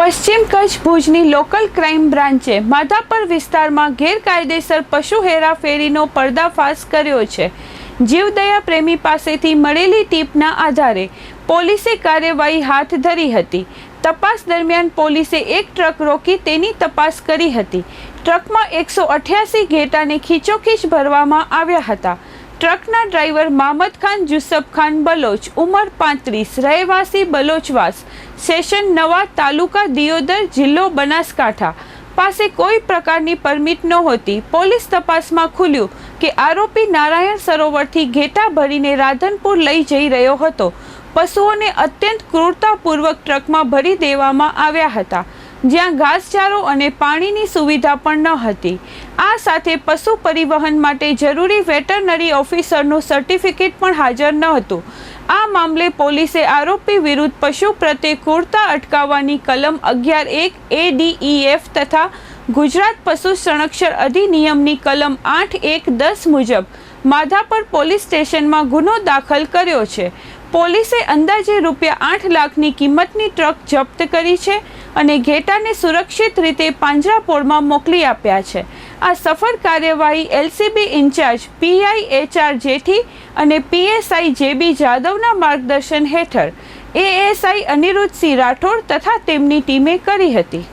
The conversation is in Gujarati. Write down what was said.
પશ્ચિમ કચ્છ ભુજની લોકલ ક્રાઇમ બ્રાન્ચે માધાપર વિસ્તારમાં ગેરકાયદેસર પશુ હેરાફેરીનો પર્દાફાશ કર્યો છે. જીવદયા પ્રેમી પાસેથી મળેલી ટીપના આધારે પોલીસે કાર્યવાહી હાથ ધરી હતી. તપાસ દરમિયાન પોલીસે એક ટ્રક રોકી તેની તપાસ કરી હતી. ટ્રકમાં એકસો અઠ્યાસી ઘેટાને ખીચોખીચ ભરવામાં આવ્યા હતા. ટ્રકના ડ્રાઈવર મામદ ખાન, જુસફ ખાન બલોચ, ઉંમર પાંત્રીસ, રહેવાસી બલોચવાસ, સેશન નવા તાલુકા દિયોદર, જિલ્લો બનાસકાંઠા. પાસે કોઈ પ્રકારની પરમિટ નહોતી. પોલીસ તપાસમાં ખુલ્યું કે આરોપી નારાયણ સરોવરથી ઘેટા ભરીને રાધનપુર લઈ જઈ રહ્યો હતો. પશુઓને અત્યંત ક્રૂરતાપૂર્વક ટ્રકમાં ભરી દેવામાં આવ્યા હતા. જ્યાં ઘાસચારો અને પાણીની સુવિધા પણ ન હતી. આ સાથે પશુ પરિવહન માટે જરૂરી વેટરનરી ઓફિસરનું સર્ટિફિકેટ પણ હાજર ન હતું. આ મામલે પોલીસે આરોપી વિરુદ્ધ પશુ પ્રત્યે ક્રૂરતા અટકાવવાની કલમ અગિયાર એક એડીઈએફ તથા ગુજરાત પશુ સંરક્ષણ અધિનિયમની કલમ આઠ એક દસ મુજબ માધાપર પોલીસ સ્ટેશનમાં ગુનો દાખલ કર્યો છે. પોલીસે અંદાજે રૂપિયા આઠ લાખની કિંમતની ટ્રક જપ્ત કરી છે અને ઘેટાને સુરક્ષિત રીતે પાંજરાપોળમાં મોકલી આપ્યા છે. આ સફળ કાર્યવાહી LCB in charge PI HR Jethi અને પીએસઆઈ જેબી જાદવના માર્ગદર્શન હેઠળ. એએસઆઈ અનિરુદ્ધસિંહ રાઠોડ તથા તેમની ટીમે કરી હતી.